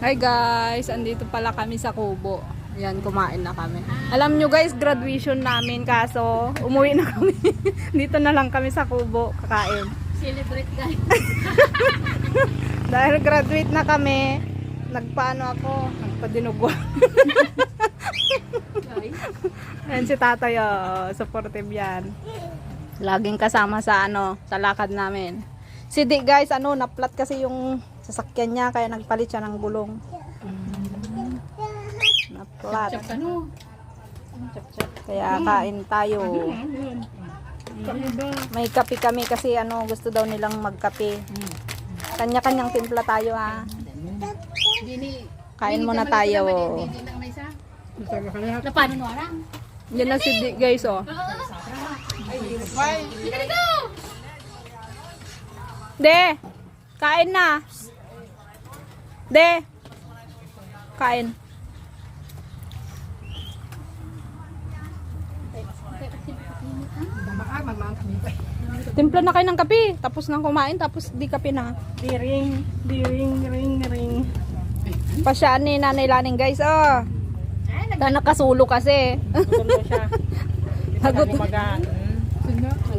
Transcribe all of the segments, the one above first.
Hi guys, andito pala kami sa Kubo. Yan, kumain na kami. Alam nyo guys, graduation namin kaso umuwi na kami. Dito na lang kami sa Kubo kakain. Celebrate guys. Dahil graduate na kami, nagpaano ako, nagpadinugwa. Yan si tatay, oh, supportive yan. Laging kasama sa ano, sa lakad namin. Si Di guys, ano, naplat kasi yung sasakyan niya, kaya nagpalit siya ng gulong. Naplat. Ano? Kaya kain tayo. May kape kami kasi ano, gusto daw nilang magkape. Kanya-kanyang timpla tayo ha. Dini. Kain muna tayo. Lang na. Na paano no arang? Yan na si guys oh. De, kain na. De, kain. Timpla na kayo ng kape. Tapos nang kumain, tapos di kape na. Diring, diring, ring, ring. Pasyaan ni Nanay Laning guys, oh. Na nakasulo kasi. Gutom na siya. Magaan.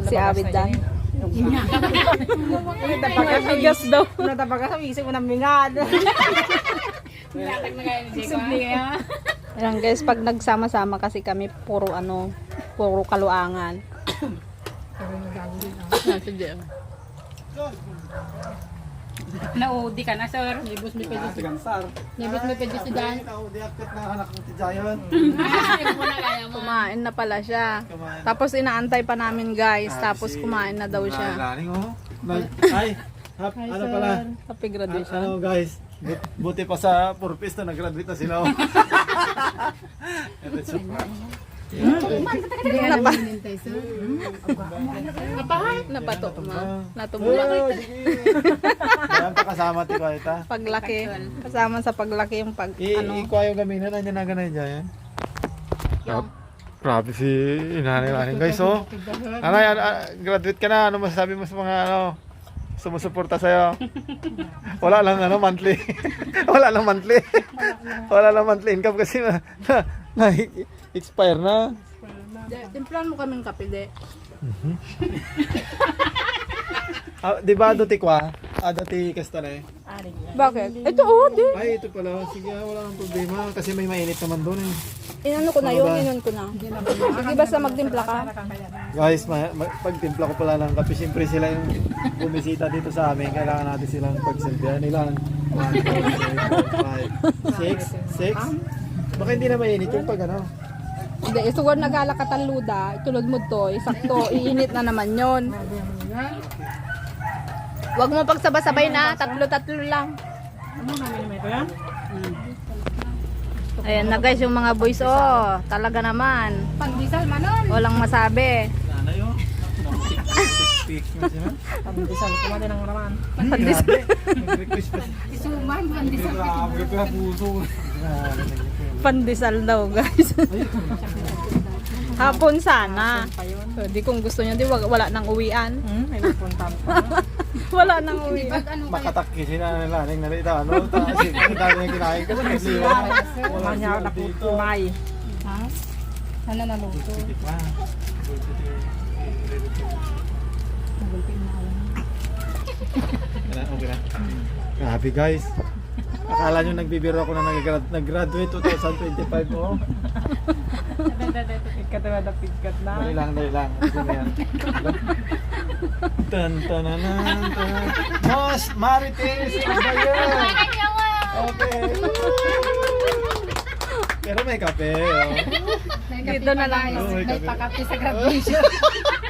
si Abid Dan. Natapagas Bigas daw. Natapagas ang isip mo ng mingad. Ayan guys, pag nagsama-sama kasi kami, puro ano, puro kaluangan. Naudi ka na sir. Nibus mi pwede si Gansar. Nibus mi pwede si Dan. Ikaw, di akit na anak mo ti Jayon. Kumain na pala siya. Tapos inaantay pa namin guys, Ah, tapos si- kumain na daw siya. Nalaning, oh. Ay, hap, ano pala? Happy graduation. ano guys, but- buti pa sa purpose na nag-graduate na sila. oh. Ito, surprise. Ka naman hinintay sir. Nabato ma. tumba. Natumula. Oh, sige. Ayan pa kasama ti ko ita. Paglaki. Kasama sa paglaki yung pag I, ano. ikuha yung gaminan, nandiyan na ganun dyan. Grab, grabe si inanay natin guys, oh. Anay, an- an- graduate ka na, ano masasabi mo sa mga ano, sumusuporta sa'yo? Wala lang ano, monthly. Wala lang monthly. Wala lang monthly income kasi na, na, na expire na. De, Timplahan mo kaming kape, de. Ah, di ba do ti kwa? Ah, do ti kastane? Bakit? Ito oh, de. Ay, ito pala. Sige, ah, wala nang problema. Kasi may mainit naman doon eh. Inano ko na yun, inon ko na. Sige, basta magtimpla ka. Guys, ma- ma- pagtimpla ko pala ng kape, siyempre sila yung bumisita dito sa amin. Kailangan natin silang pagsilbihan. Ilan? 1, 2, 3, 4, 5, 6, 6. Baka hindi na mainit yung pag ano. Hindi, isuwar nagala ka taluda, itulod mo to, isakto, iinit na naman yon. Huwag mo pagsabay-sabay na, tatlo-tatlo lang. Ayan na guys, yung mga boys, oh, talaga naman. Pangdisal manon. Walang masabi. Na. Pagdisal, kumain ng naman. Grabe. Nag-request pa. Isuman pangdisal. Grabe pa puso. Pandesal daw guys. Hapon sana. So, di kung gusto nyo, di wag- wala nang uwian. Hmm, may nagpunta pa. Wala nang uwian. Ano kaya Makatakki si nanay laning nalita. Ano? Tapos yung dami niya kinain kasi nagliwa. Manya na tumay. ha? Sana naluto. Okay na. Grabe guys. Akala nyo nagbibiro ako na nag- nag-graduate 2025 oh. Pikat na na pikat na. Dali lang, dali lang. Sige na yan. Tan tananan tan. Mos Marites Bayer. Okay. Pero may kape. Oh. Dito na lang. Oh, may May kape. pakapi sa graduation.